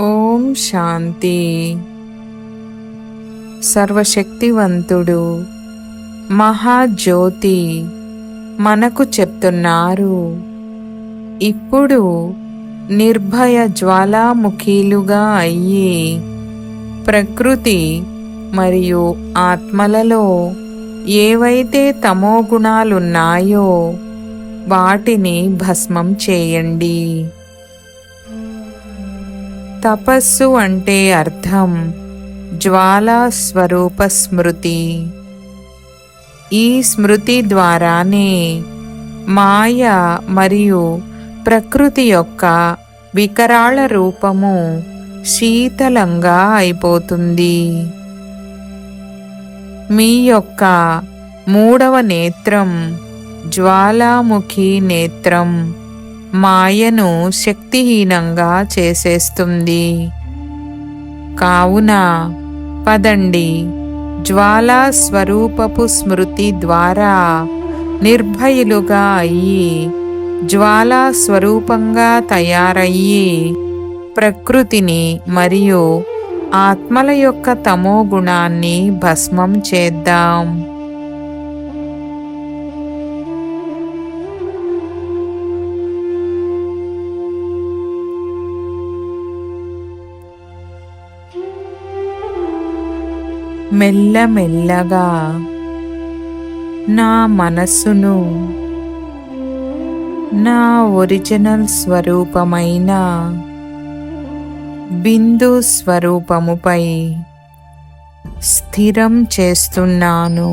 ఓం శాంతి. సర్వశక్తివంతుడు మహాజ్యోతి మనకు చెప్తున్నారు. ఇప్పుడు నిర్భయ జ్వాలాముఖీలుగా అయ్యి ప్రకృతి మరియు ఆత్మలలో ఏవైతే తమో గుణాలున్నాయో వాటిని భస్మం చేయండి. తపస్సు అంటే అర్థం జ్వాలాస్వరూప స్మృతి ఈ స్మృతి ద్వారానే మాయ మరియు ప్రకృతి యొక్క వికరాళ రూపము శీతలంగా అయిపోతుంది. మీ యొక్క మూడవ నేత్రం జ్వాలాముఖి నేత్రం మాయను శక్తిహీనంగా చేసేస్తుంది. కావున పదండి. జ్వాలా స్వరూపపు స్మృతి ద్వారా నిర్భయులుగా అయ్యి జ్వాలా స్వరూపంగా తయారయ్యి ప్రకృతిని మరియు ఆత్మల యొక్క తమో గుణాన్ని భస్మం చేద్దాం. మెల్లమెల్లగా నా మనస్సును నా ఒరిజినల్ స్వరూపమైన బిందు స్వరూపముపై స్థిరం చేస్తున్నాను.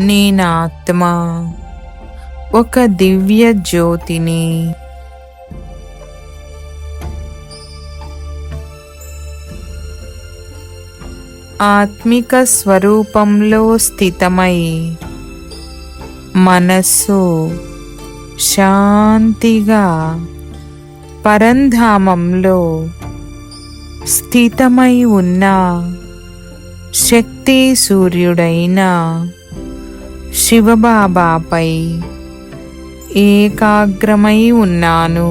నేనాత్మ ఒక దివ్య జ్యోతిని ఆత్మిక స్వరూపంలో స్థితమై మనస్సు శాంతిగా పరంధామంలో స్థితమై ఉన్న శక్తి సూర్యుడైన శివబాబాపై ఏకాగ్రమై ఉన్నాను.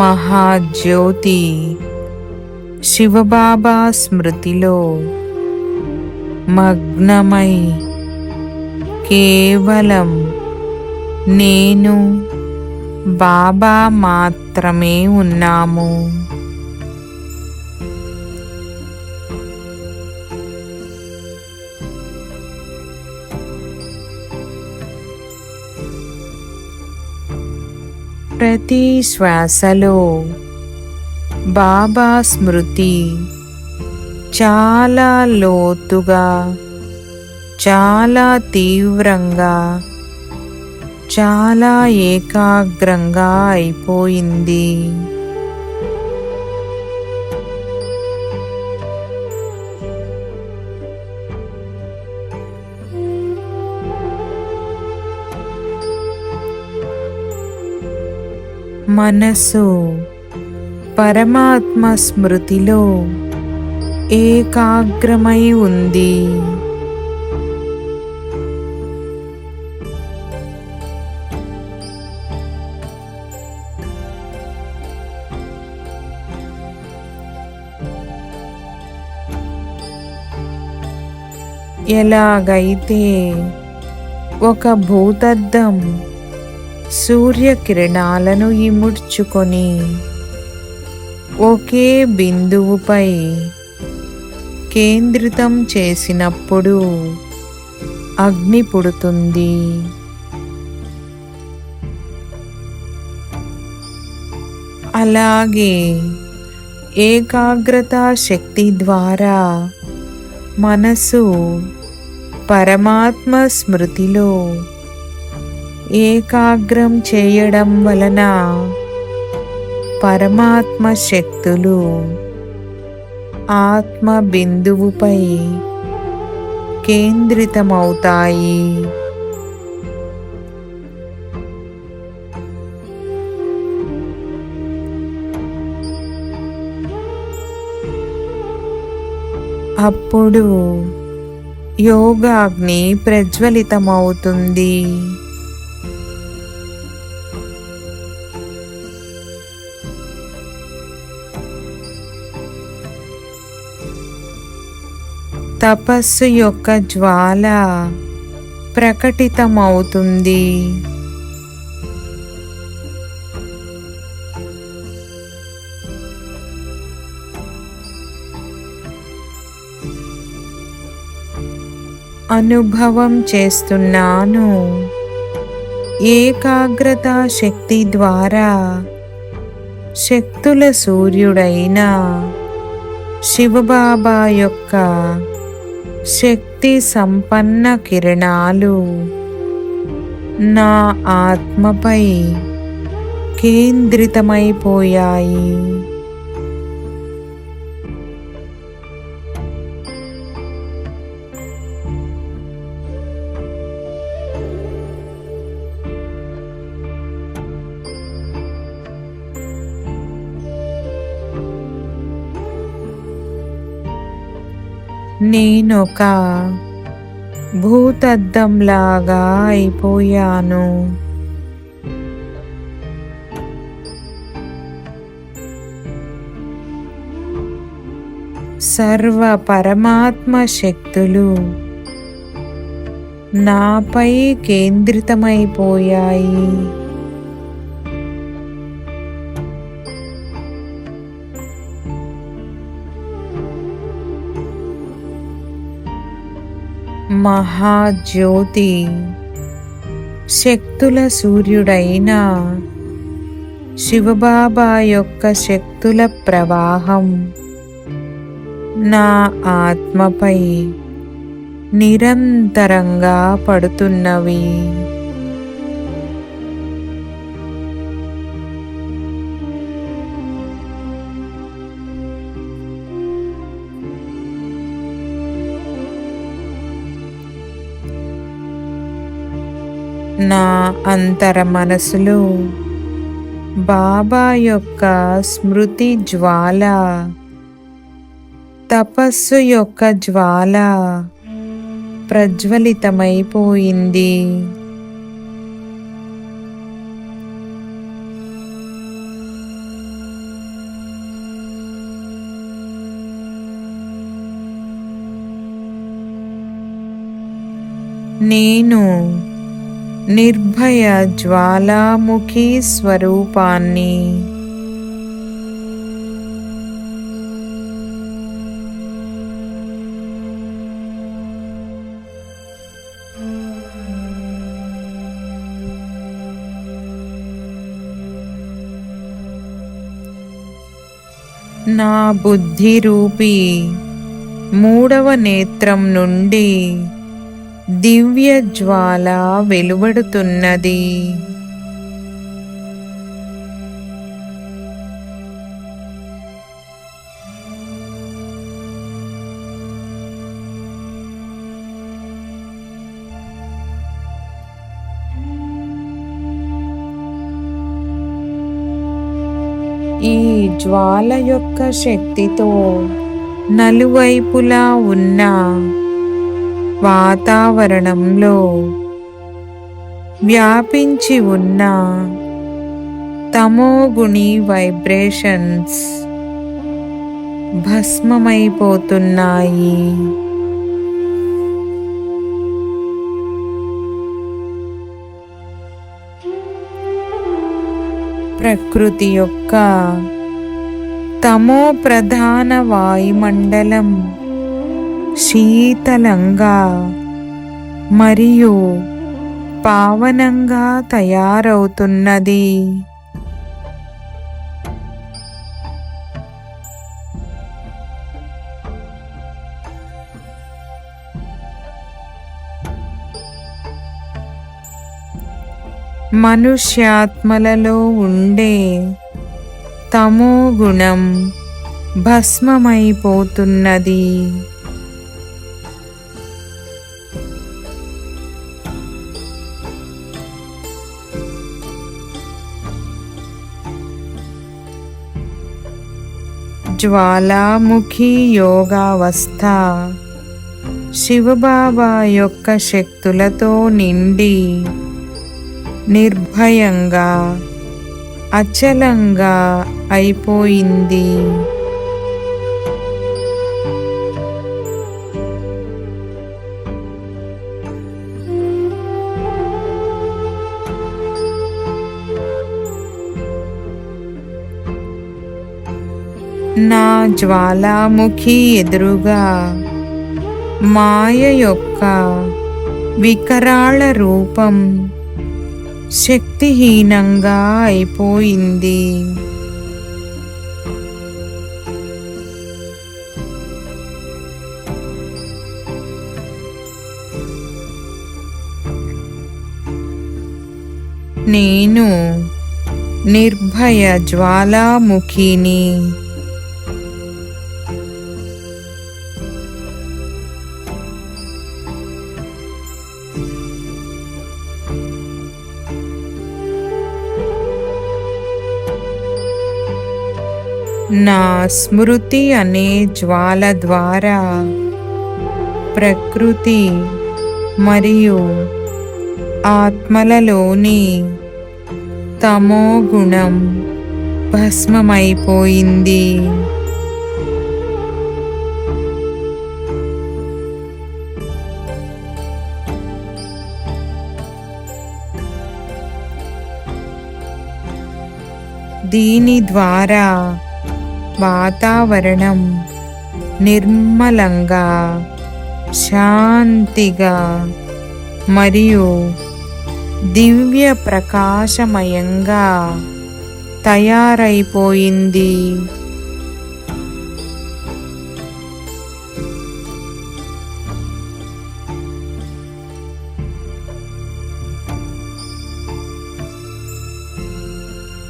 మహాజ్యోతి శివబాబా స్మృతిలో మగ్నమై కేవలం నేను బాబా మాత్రమే ఉన్నాము. ప్రతి శ్వాసలో బాబా స్మృతి చాలా లోతుగా చాలా తీవ్రంగా చాలా ఏకాగ్రంగా అయిపోయింది. మనసు పరమాత్మ స్మృతిలో ఏకాగ్రమై ఉంది. ఎలాగైతే ఒక భూతద్దం సూర్యకిరణాలను ఇముడ్చుకొని ఒకే బిందువుపై కేంద్రితం చేసినప్పుడు అగ్ని పుడుతుంది. అలాగే ఏకాగ్రత శక్తి ద్వారా మనసు పరమాత్మ స్మృతిలో ఏకాగ్రం చేయడం వలన పరమాత్మ శక్తులు ఆత్మ బిందువుపై కేంద్రితమవుతాయి. అప్పుడు యోగాగ్ని ప్రజ్వలితమవుతుంది. తపస్సు యొక్క జ్వాల ప్రకటితమవుతుంది. అనుభవం చేస్తున్నాను. ఏకాగ్రత శక్తి ద్వారా శక్తుల సూర్యుడైన శివబాబా యొక్క శక్తి సంపన్న కిరణాలు నా ఆత్మపై కేంద్రితమైపోయాయి. నేనొక భూతద్దంలాగా అయిపోయాను. సర్వ పరమాత్మ శక్తులు నాపై కేంద్రితమైపోయాయి. మహాజ్యోతి శక్తుల సూర్యుడైన శివబాబా యొక్క శక్తుల ప్రవాహం. నా ఆత్మపై నిరంతరంగా పడుతున్నవి. నా అంతర మనసులో బాబా యొక్క స్మృతి జ్వాల తపస్సు యొక్క జ్వాల ప్రజ్వలితమైపోయింది. నేను నిర్భయ జ్వాలాముఖి స్వరూపాన్ని. నా బుద్ధి రూపి మూడవ నేత్రం నుండి దివ్య జ్వాల వెలువడుతున్నది. ఈ జ్వాల యొక్క శక్తితో నలువైపులా ఉన్న వాతావరణంలో వ్యాపించి ఉన్న తమోగుణి వైబ్రేషన్స్ భస్మమైపోతున్నాయి. ప్రకృతి యొక్క తమో ప్రధాన వాయుమండలం శీతలంగా మరియు పావనంగా తయారవుతున్నది. మనుష్యాత్మలలో ఉండే తమో గుణం భస్మమైపోతున్నది. జ్వాలాముఖి యోగావస్థ. శివబాబా యొక్క శక్తులతో నిండి నిర్భయంగా అచలంగా అయిపోయింది. జ్వాలాముఖి ఎదురుగా మాయ యొక్క వికరాళ రూపం శక్తిహీనంగా అయిపోయింది. నేను నిర్భయ జ్వాలాముఖిని నా స్మృతి అనే జ్వాల ద్వారా ప్రకృతి మరియు ఆత్మలలోని తమో గుణం భస్మమైపోయింది. దీని ద్వారా వాతావరణం నిర్మలంగా శాంతిగా మరియు దివ్య ప్రకాశమయంగా తయారైపోయింది.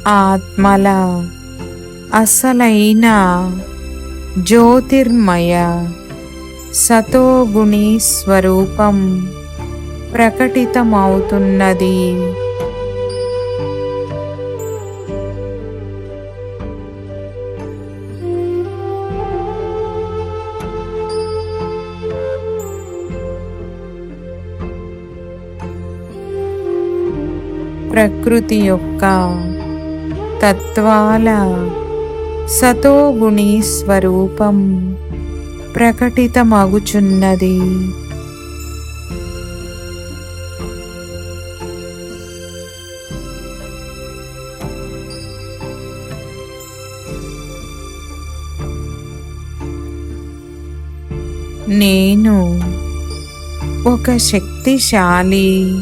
ఆత్మల అసలైన జ్యోతిర్మయ సతోగుణి స్వరూపం ప్రకటితమవుతున్నది. ప్రకృతి యొక్క తత్వాల సతోగుణి స్వరూపం ప్రకటితమగుచున్నది. నేను ఒక శక్తిశాలి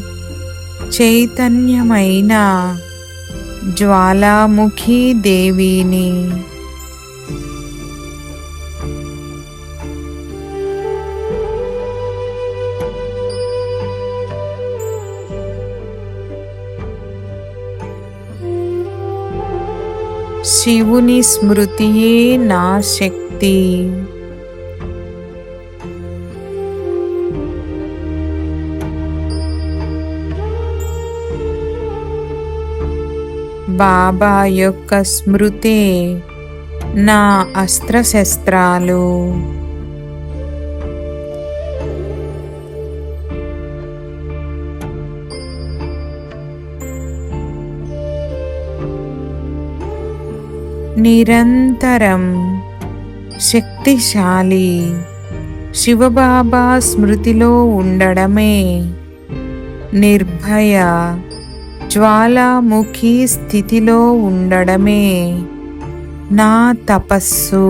చైతన్యమైన జ్వాలాముఖి దేవిని. శివుని స్మృతియే నా శక్తి బాబా యొక్క స్మృతే నా అస్త్రశస్త్రాలు. నిరంతరం శక్తిశాలి శివబాబా స్మృతిలో ఉండడమే నిర్భయ జ్వాలాముఖి స్థితిలో ఉండడమే. నా తపస్సు.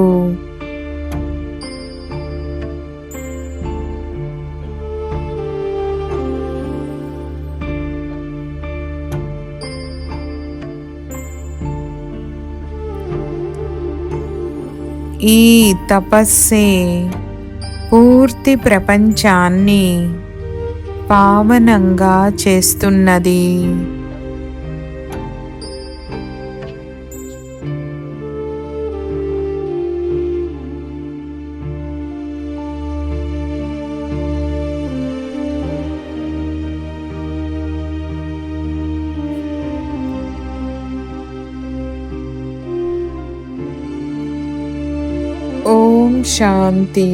ఈ తపస్సే పూర్తి ప్రపంచాన్ని పావనంగా చేస్తున్నది. శాంతి